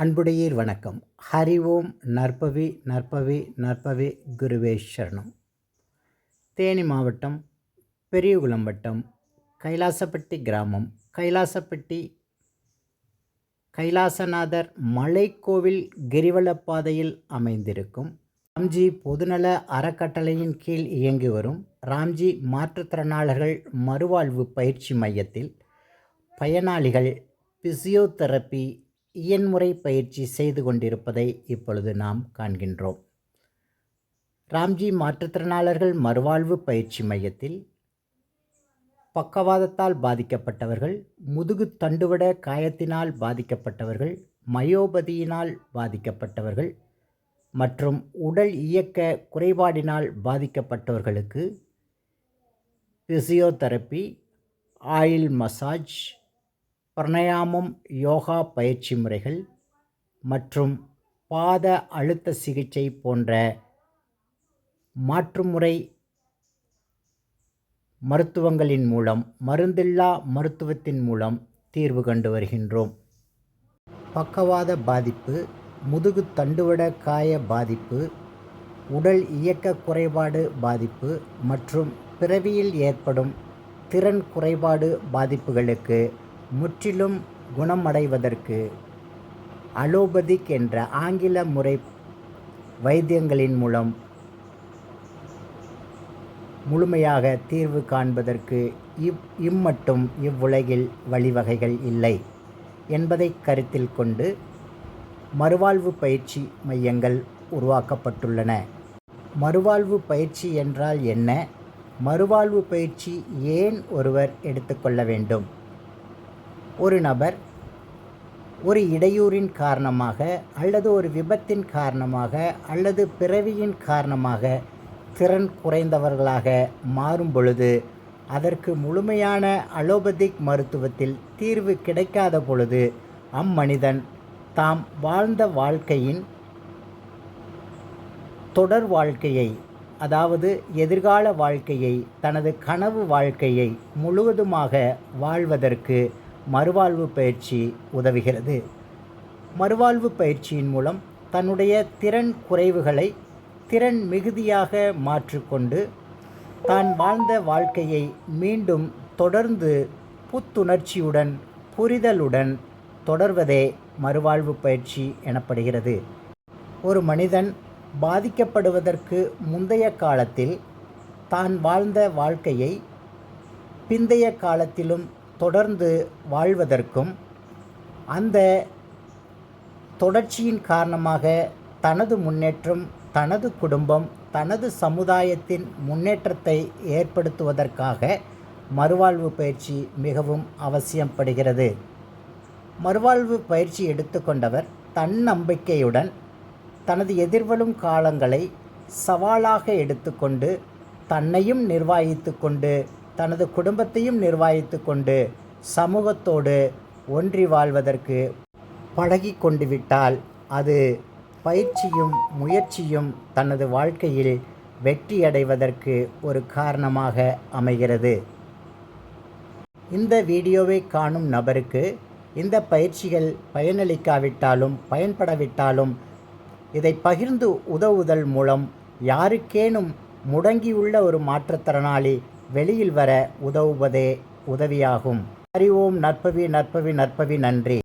அன்புடையீர் வணக்கம். ஹரி ஓம் நற்பவி நற்பவி நற்பவி குருவே சரணம். தேனி மாவட்டம் பெரியகுளம் வட்டம் கைலாசப்பட்டி கிராமம் கைலாசப்பட்டி கைலாசநாதர் மலைக்கோவில் கிரிவலப்பாதையில் அமைந்திருக்கும். ராம்ஜி பொதுநல அறக்கட்டளையின் கீழ் இயங்கி வரும். ராம்ஜி மாற்றுத்திறனாளர்கள் மறுவாழ்வு பயிற்சி மையத்தில் பயனாளிகள் பிசியோதெரப்பி இயன்முறை பயிற்சி செய்து கொண்டிருப்பதை இப்பொழுது நாம் காண்கின்றோம். ராம்ஜி மாற்றுத்திறனாளர்கள் மறுவாழ்வு பயிற்சி மையத்தில் பக்கவாதத்தால் பாதிக்கப்பட்டவர்கள் முதுகு தண்டுவட காயத்தினால் பாதிக்கப்பட்டவர்கள் மயோபதியினால் பாதிக்கப்பட்டவர்கள் மற்றும் உடல் இயக்க குறைபாடினால் பாதிக்கப்பட்டவர்களுக்கு physiotherapy oil massage pranayama yoga பயிற்சி முறைகள் மற்றும் பாத அழுத்த சிகிச்சை போன்ற மாற்றுமுறை மருத்துவங்களின் மூலம் மருந்தில்லா மருத்துவத்தின் மூலம் தீர்வு கண்டு வருகின்றோம். பக்கவாத பாதிப்பு முதுகு தண்டுவட காய பாதிப்பு உடல் இயக்க குறைபாடு பாதிப்பு மற்றும் பிறவியில் ஏற்படும் திறன் குறைபாடு பாதிப்புகளுக்கு முற்றிலும் குணமடைவதற்கு அலோபதிக் என்ற ஆங்கில முறை வைத்தியங்களின் மூலம் முழுமையாக தீர்வு காண்பதற்கு இவ் இம்மட்டும் இவ்வுலகில் வழிவகைகள் இல்லை என்பதை கருத்தில் கொண்டு மறுவாழ்வு பயிற்சி மையங்கள் உருவாக்கப்பட்டுள்ளன. மறுவாழ்வு பயிற்சி என்றால் என்ன? மறுவாழ்வு பயிற்சி ஏன் ஒருவர் எடுத்துக்கொள்ள வேண்டும்? ஒரு நபர் ஒரு இடையூறின் காரணமாக அல்லது ஒரு விபத்தின் காரணமாக அல்லது பிறவியின் காரணமாக திறன் குறைந்தவர்களாக மாறும் பொழுது அதற்கு முழுமையான அலோபதிக் மருத்துவத்தில் தீர்வு கிடைக்காத பொழுது அம்மனிதன் தாம் வாழ்ந்த வாழ்க்கையின் தொடர் வாழ்க்கையை அதாவது எதிர்கால வாழ்க்கையை தனது கனவு வாழ்க்கையை முழுவதுமாக வாழ்வதற்கு மறுவாழ்வு பயிற்சி உதவுகிறது. மறுவாழ்வு பயிற்சியின் மூலம் தன்னுடைய திறன் குறைவுகளை திறன் மிகுதியாக மாற்றிக்கொண்டு தான் வாழ்ந்த வாழ்க்கையை மீண்டும் தொடர்ந்து புத்துணர்ச்சியுடன் புரிதலுடன் தொடர்வதே மறுவாழ்வு பயிற்சி எனப்படுகிறது. ஒரு மனிதன் பாதிக்கப்படுவதற்கு முந்தைய காலத்தில் தான் வாழ்ந்த வாழ்க்கையை பிந்தைய காலத்திலும் தொடர்ந்து வாழ்வதற்கும் அந்த தொடர்ச்சியின் காரணமாக தனது முன்னேற்றம் தனது குடும்பம் தனது சமுதாயத்தின் முன்னேற்றத்தை ஏற்படுத்துவதற்காக மறுவாழ்வு பயிற்சி மிகவும் அவசியப்படுகிறது. மறுவாழ்வு பயிற்சி எடுத்துக்கொண்டவர் தன்னம்பிக்கையுடன் தனது எதிர்வரும் காலங்களை சவாலாக எடுத்துக்கொண்டு தன்னையும் நிர்வாகித்து கொண்டு தனது குடும்பத்தையும் நிர்வாகித்து கொண்டு சமூகத்தோடு ஒன்றி வாழ்வதற்கு பழகி கொண்டு விட்டால் அது பயிற்சியும் முயற்சியும் தனது வாழ்க்கையில் வெற்றியடைவதற்கு ஒரு காரணமாக அமைகிறது. இந்த வீடியோவை காணும் நபருக்கு இந்த பயிற்சிகள் பயனளிக்காவிட்டாலும் பயன்படவிட்டாலும் இதை பகிர்ந்து உதவுதல் மூலம் யாருக்கேனும் முடங்கியுள்ள ஒரு மாற்றுத்திறனாளி வெளியில் வர உதவுவதே உதவியாகும். அறிவோம் நற்பவி நற்பவி நற்பவி நன்றி.